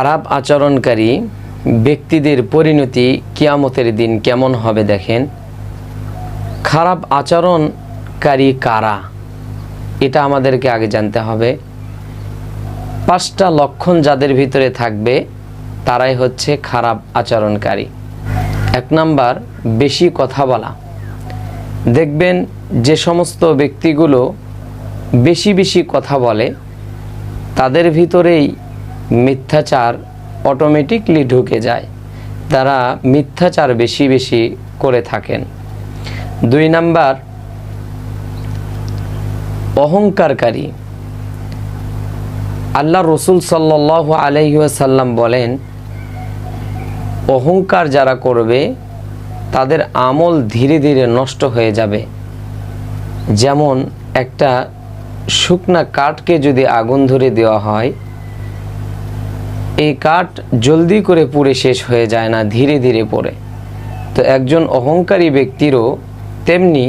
খারাপ আচরণকারী ব্যক্তিদের পরিণতি কিয়ামতের দিন কেমন হবে দেখেন? খারাপ আচরণকারী কারা? এটা আমাদেরকে আগে জানতে হবে। পাঁচটা লক্ষণ যাদের ভিতরে থাকবে, তারাই হচ্ছে খারাপ আচরণকারী। এক নাম্বার, বেশি কথা বলা। দেখবেন যে সমস্ত ব্যক্তিগুলো বেশি বেশি কথা বলে, তাদের ভিতরেই মিথ্যাচার অটোমেটিকলি ঢুকে যায়। তারা মিথ্যাচার বেশি বেশি করে থাকেন। দুই নাম্বার, অহংকারকারী। আল্লাহ রসুল সাল্লাহ আলহিসাল্লাম বলেন, অহংকার যারা করবে, তাদের আমল ধীরে ধীরে নষ্ট হয়ে যাবে। যেমন একটা শুকনা কাঠকে যদি আগুন ধরে দেওয়া হয় এই কাঠ জলদি করে পুড়ে শেষ হয়ে যায় না, ধীরে ধীরে পড়ে। তো একজন অহংকারী ব্যক্তিরও তেমনি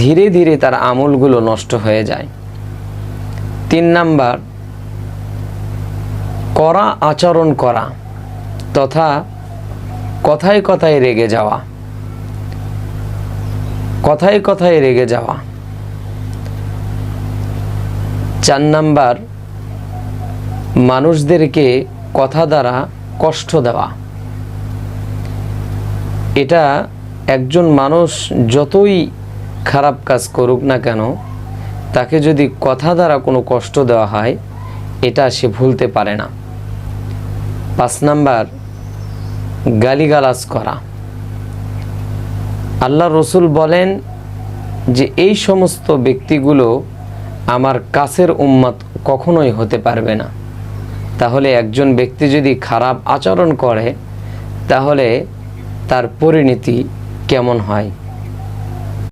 ধীরে ধীরে তার আমলগুলো নষ্ট হয়ে যায়। তিন নাম্বার করা আচরণ করা তথা কথায় কথায় রেগে যাওয়া। কথায় কথায় রেগে যাওয়া। চার নাম্বার মানুষদেরকে কথা দ্বারা কষ্ট দেওয়া। এটা একজন মানুষ যতই খারাপ কাজ করুক না কেন, তাকে যদি কথা দ্বারা কোনো কষ্ট দেওয়া হয়, এটা সে ভুলতে পারে না। পাঁচ নাম্বার, গালিগালাজ করা। আল্লাহ রসুল বলেন যে, এই সমস্ত ব্যক্তিগুলো আমার কাছের উম্মত কখনোই হতে পারবে না। তাহলে একজন ব্যক্তি যদি খারাপ আচরণ করে তাহলে তার পরিণতি কেমন হয়?